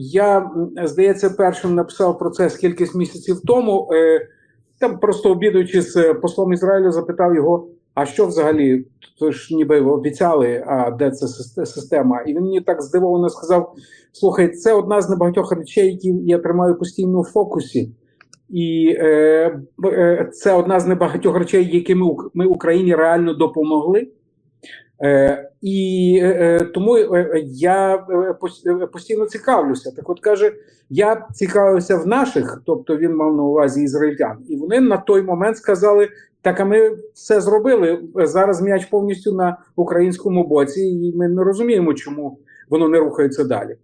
я, здається, першим написав про це кількись місяців тому. Е, Там просто обідуючи з е, послом Ізраїлю, запитав його: а що взагалі? То ж ніби обіцяли, а де ця система? І він мені так здивовано сказав: слухай, це одна з небагатьох речей, які я тримаю постійно в фокусі. І е, е, це одна з небагатьох речей, якими ми Україні реально допомогли. Е, і е, е, тому я пос- постійно цікавлюся. Так от каже, я цікавився в наших, тобто він мав на увазі ізраїльтян, і вони на той момент сказали: так, а ми все зробили. Зараз м'яч повністю на українському боці, і ми не розуміємо, чому воно не рухається далі.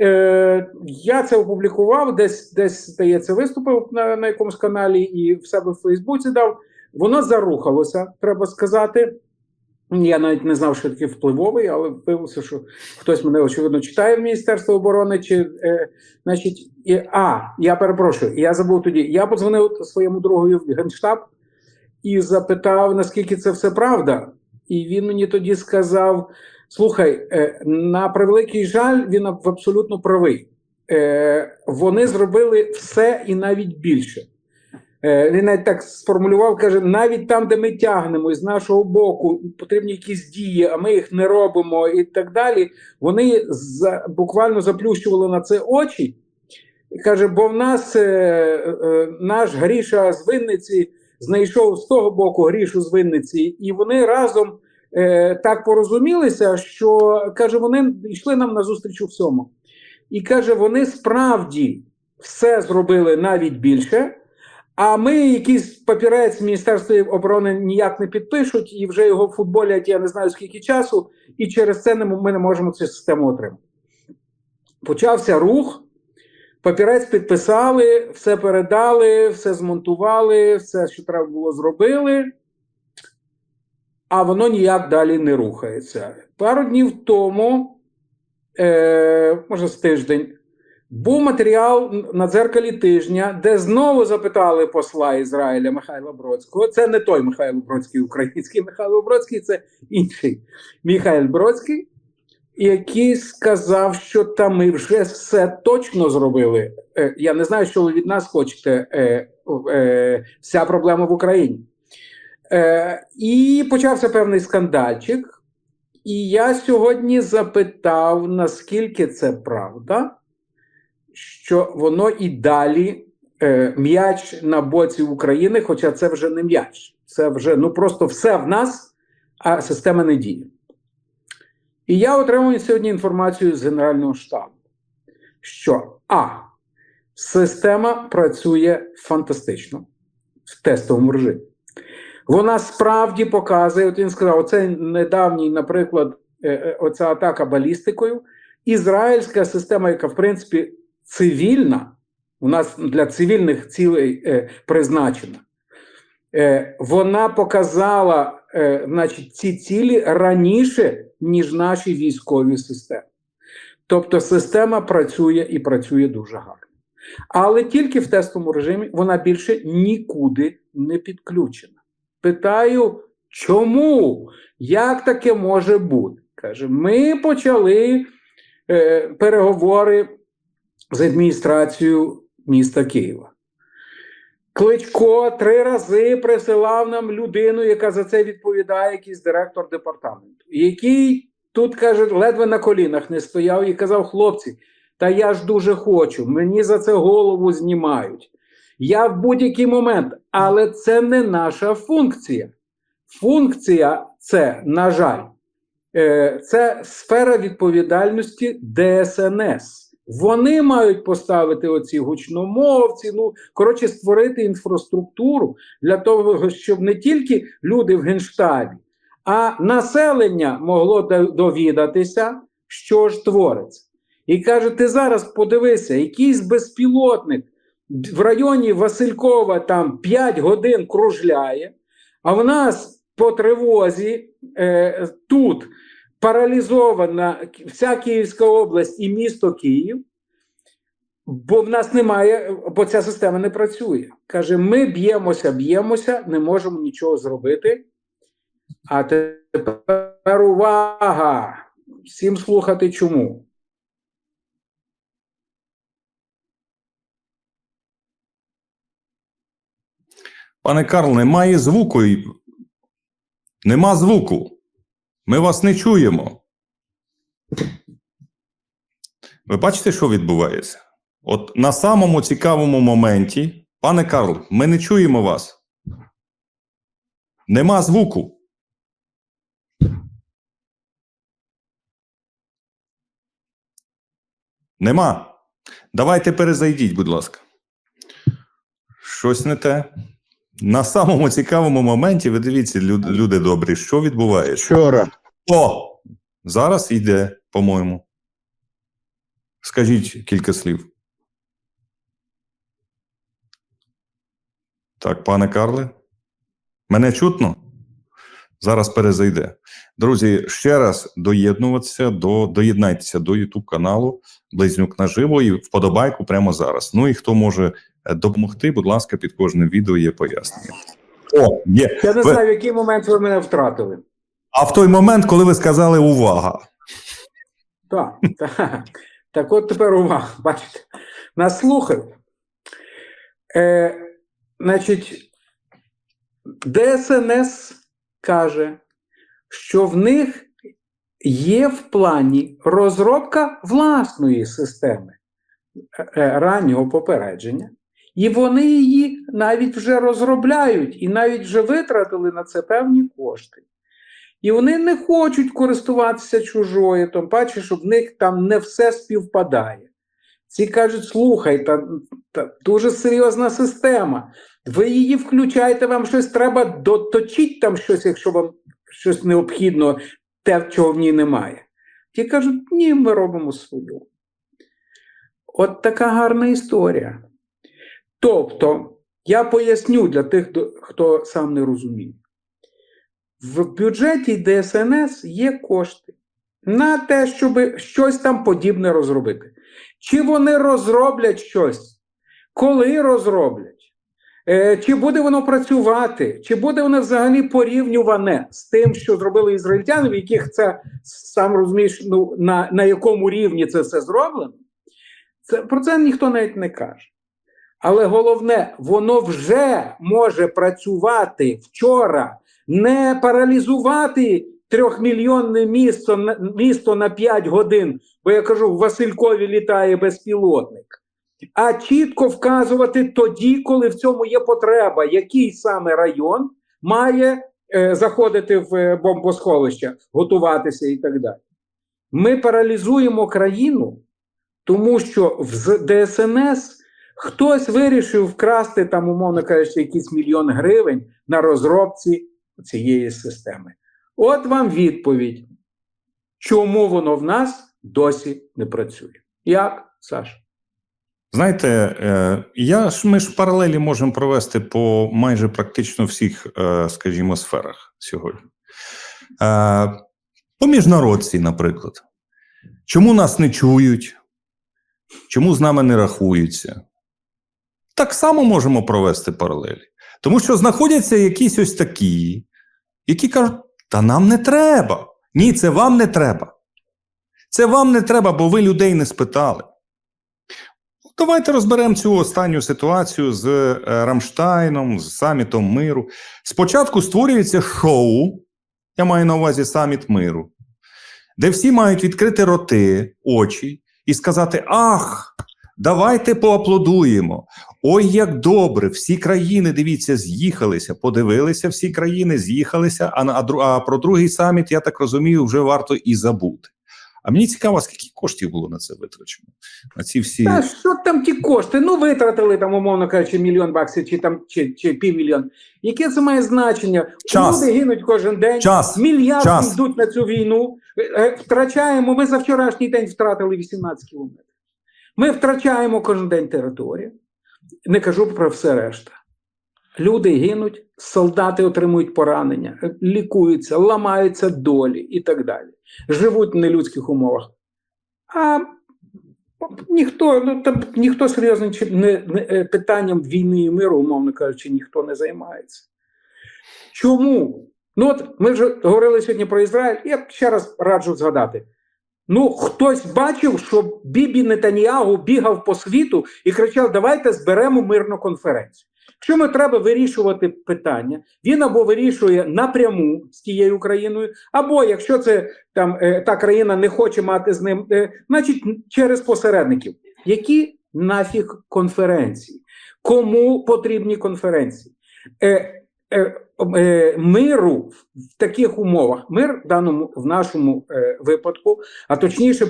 Е, я це опублікував, десь десь здається, виступив на, на якомусь каналі і в себе в Фейсбуці дав. Воно зарухалося, треба сказати. Я навіть не знав, що таке впливовий, але виявилося, що хтось мене очевидно читає в Міністерстві оборони. Чи е, значить, і, а я перепрошую, я забув тоді. Я подзвонив своєму другові в генштаб і запитав, наскільки це все правда. І він мені тоді сказав: слухай, е, на превеликий жаль, він абсолютно правий. Е, вони зробили все і навіть більше. Е, Він навіть так сформулював, каже: навіть там, де ми тягнемо, з нашого боку потрібні якісь дії, а ми їх не робимо, і так далі. Вони за, буквально заплющували на це очі. І каже, бо в нас е, е, наш Гріша з Винниці знайшов з того боку Грішу з Винниці, і вони разом е, так порозумілися, що каже, вони йшли нам на зустріч у всьому. І каже, вони справді все зробили навіть більше. А ми якийсь папірець Міністерства оборони ніяк не підпишуть, і вже його футболять, я не знаю скільки часу, і через це ми не можемо цю систему отримати. Почався рух, папірець підписали, все передали, все змонтували, все, що треба було, зробили, а воно ніяк далі не рухається. Пару днів тому, е, може з тиждень, був матеріал на дзеркалі тижня, де знову запитали посла Ізраїля Михайла Бродського. Це не той Михайло Бродський, український Михайло Бродський, це інший Михайло Бродський, який сказав, що там ми вже все точно зробили. Е, Я не знаю, що ви від нас хочете. Е, е, Вся проблема в Україні. І почався певний скандальчик. І я сьогодні запитав, наскільки це правда що воно і далі е, м'яч на боці України, хоча це вже не м'яч, це вже ну просто все в нас, а система не діє. І я отримую сьогодні інформацію з Генерального штабу, що А. Система працює фантастично в тестовому режимі. Вона справді показує, от він сказав, оце недавній, наприклад, е, е, оця атака балістикою. Ізраїльська система, яка в принципі цивільна, у нас для цивільних цілей е, призначена, е, вона показала е, значить, ці цілі раніше, ніж наші військові системи. Тобто система працює і працює дуже гарно. Але тільки в тестовому режимі вона більше нікуди не підключена. Питаю, чому? Як таке може бути? Каже, ми почали е, переговори з адміністрацією міста Києва. Кличко три рази присилав нам людину, яка за це відповідає, якийсь директор департаменту, який тут каже, ледве на колінах не стояв і казав: хлопці, та я ж дуже хочу, мені за це голову знімають. Я в будь-який момент, але це не наша функція. Функція це, на жаль, е, це сфера відповідальності ДСНС. Вони мають поставити оці гучномовці, ну коротше, створити інфраструктуру для того, щоб не тільки люди в генштабі, а населення могло довідатися, що ж твориться. І каже: ти зараз подивися, якийсь безпілотник в районі Василькова там 5 годин кружляє, а в нас по тривозі е, тут паралізована вся Київська область і місто Київ, бо в нас немає, бо ця система не працює. Каже: ми б'ємося, б'ємося, не можемо нічого зробити. А тепер увага! Всім слухати чому. Пане Карл, немає звуку. Нема звуку. Ми вас не чуємо. Ви бачите, що відбувається? От на самому цікавому моменті, пане Карл, ми не чуємо вас. Нема звуку. Нема. Давайте перезайдіть, будь ласка. Щось не те. На самому цікавому моменті, ви дивіться, люди, люди добрі, що відбувається? Вчора. О! Зараз йде, по-моєму. Скажіть кілька слів. Так, пане Карле. Мене чутно? Зараз перезайде. Друзі, ще раз доєднуватися до доєднайтеся до YouTube каналу Близнюк наживо і вподобайку прямо зараз. Ну і хто може допомогти, будь ласка, під кожним відео є пояснення. О, є. Я не Ви- знаю, в який момент ви мене втратили. А в той момент, коли ви сказали увага. Так, так. Так от тепер увага, бачите, нас слухають. Е, значить, ДСНС каже, що в них є в плані розробка власної системи е, е, раннього попередження, і вони її навіть вже розробляють і навіть вже витратили на це певні кошти. І вони не хочуть користуватися чужою, тим паче, що в них там не все співпадає. Ці кажуть: слухай, та, та дуже серйозна система. Ви її включаєте, вам щось треба доточити там щось, якщо вам щось необхідно, те, чого в ній немає. Ті кажуть, ні, ми робимо свою. От така гарна історія. Тобто, я поясню для тих, хто- сам не розуміє. В бюджеті ДСНС є кошти на те, щоб щось там подібне розробити. Чи вони розроблять щось? Коли розроблять? Е, Чи буде воно працювати? Чи буде воно взагалі порівнюване з тим, що зробили ізраїльтяни, в яких це сам розумієш, ну, на, на якому рівні це все зроблено? Це, про це ніхто навіть не каже. Але головне, воно вже може працювати вчора не паралізувати трьохмільйонне місто, місто на 5 годин, бо я кажу, в Василькові літає безпілотник, а чітко вказувати тоді, коли в цьому є потреба, який саме район має е, заходити в е, бомбосховище, готуватися і так далі. Ми паралізуємо країну, тому що в ДСНС хтось вирішив вкрасти там, умовно кажучи, якийсь мільйон гривень на розробці цієї системи. От вам відповідь, чому воно в нас досі не працює. Як, Саш? Знаєте, е, я ми ж паралелі можемо провести по майже практично всіх, е, скажімо, сферах сьогодні. Е, По міжнародці, наприклад. Чому нас не чують? Чому з нами не рахуються? Так само можемо провести паралелі. Тому що знаходяться якісь ось такі, які кажуть: та нам не треба. Ні, це вам не треба. Це вам не треба, бо ви людей не спитали. Давайте розберемо цю останню ситуацію з е, Рамштайном, з самітом миру. Спочатку створюється шоу, я маю на увазі саміт миру, де всі мають відкрити роти, очі і сказати: Ах, давайте поаплодуємо. Ой, як добре! Всі країни, дивіться, з'їхалися, подивилися, всі країни з'їхалися. А, на- а, про другий саміт, я так розумію, вже варто і забути. А мені цікаво, скільки коштів було на це витрачено? На ці всі. Та що там ті кошти? Ну, витратили там, умовно кажучи, мільйон баксів чи там чи, чи півмільйон. Яке це має значення? Час. Люди гинуть кожен день. Час. Мільярди Час. йдуть на цю війну. Е, е, Втрачаємо. Ми за вчорашній день втратили 18 кілометрів. Ми втрачаємо кожен день територію. Не кажу про все решта. Люди гинуть, солдати отримують поранення, лікуються, ламаються долі і так далі. Живуть в нелюдських умовах. А ніхто, ну там ніхто серйозним не, не, е, питанням війни і миру, умовно кажучи, ніхто не займається. Чому? Ну от ми вже говорили сьогодні про Ізраїль, я ще раз раджу згадати. Ну, хтось бачив, що Бібі Нетаньягу бігав по світу і кричав: давайте зберемо мирну конференцію. Якщо ми треба вирішувати питання, він або вирішує напряму з тією країною, або якщо це там е, та країна не хоче мати з ним, е, значить через посередників. Які нафіг конференції? Кому потрібні конференції? Е, миру в таких умовах, мир в даному в нашому е, випадку, а точніше,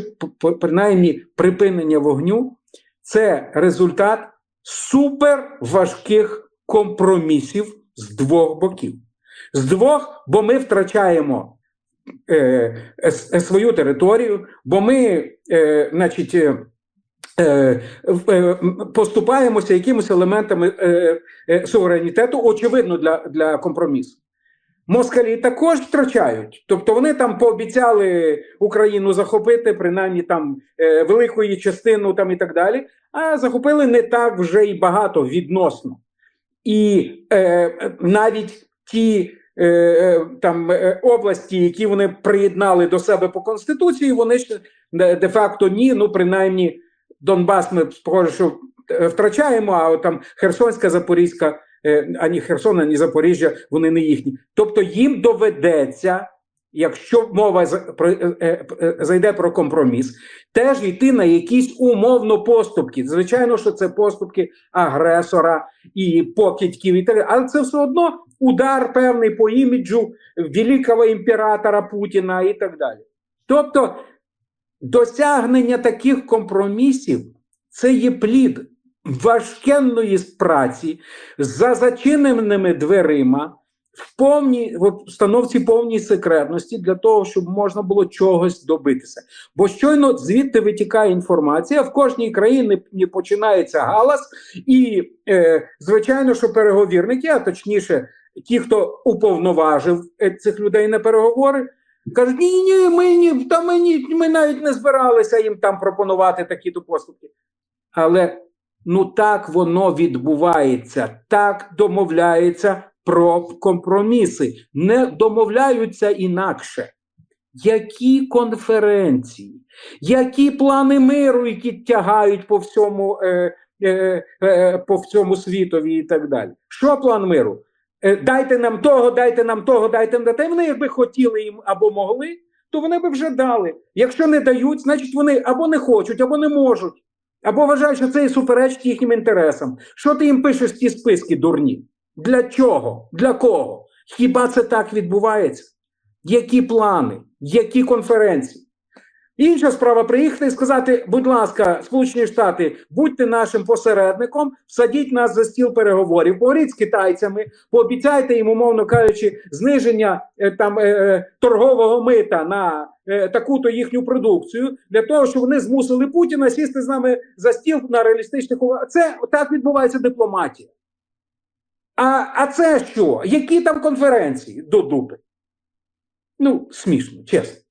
принаймні припинення вогню, це результат супер важких компромісів з двох боків. З двох, бо ми втрачаємо е, е, е, свою територію, бо ми, е, значить, е, е, е, поступаємося якимось елементами е, е, суверенітету, очевидно, для, для компромісу. Москалі також втрачають, тобто вони там пообіцяли Україну захопити, принаймні там е, велику її частину там і так далі, а захопили не так вже і багато відносно. І е, навіть ті е, е, там е, області, які вони приєднали до себе по конституції, вони ж де- де-факто ні. Ну принаймні Донбас ми що е, втрачаємо, а от там Херсонська, Запорізька, е, ані Херсон, ані Запоріжжя, вони не їхні. Тобто їм доведеться, якщо мова е, зайде про компроміс, теж йти на якісь умовно поступки. Звичайно, що це поступки агресора і покидьків і так, але це все одно удар певний по іміджу великого імператора Путіна і так далі. Тобто досягнення таких компромісів це є плід важкенної праці за зачиненими дверима. В повній в установці повній секретності для того, щоб можна було чогось добитися. Бо щойно звідти витікає інформація, в кожній країні починається галас, і е, звичайно, що переговірники, а точніше, ті, хто уповноважив е, цих людей на переговори, кажуть: ні, ні, ми ні, та ми, ні, ми навіть не збиралися їм там пропонувати такі то поступки. Але ну так воно відбувається, так домовляється про компроміси, не домовляються інакше. Які конференції, які плани миру, які тягають по всьому, е, е, е, по всьому світові і так далі. Що план миру? Е, дайте нам того, дайте нам того, дайте нам те. Вони, якби хотіли їм або могли, то вони би вже дали. Якщо не дають, значить вони або не хочуть, або не можуть, або вважають, що це і суперечить їхнім інтересам. Що ти їм пишеш ті списки дурні? Для чого? Для кого? Хіба це так відбувається? Які плани, які конференції? Інша справа приїхати і сказати, будь ласка, Сполучені Штати, будьте нашим посередником, всадіть нас за стіл переговорів, поговоріть з китайцями, пообіцяйте їм, умовно кажучи, зниження е, там е, е, торгового мита на таку-то їхню продукцію, для того, щоб вони змусили Путіна сісти з нами за стіл на реалістичних умовах. Це так відбувається дипломатія. А, а це що? Які там конференції до дупи? Ну, смішно, чесно.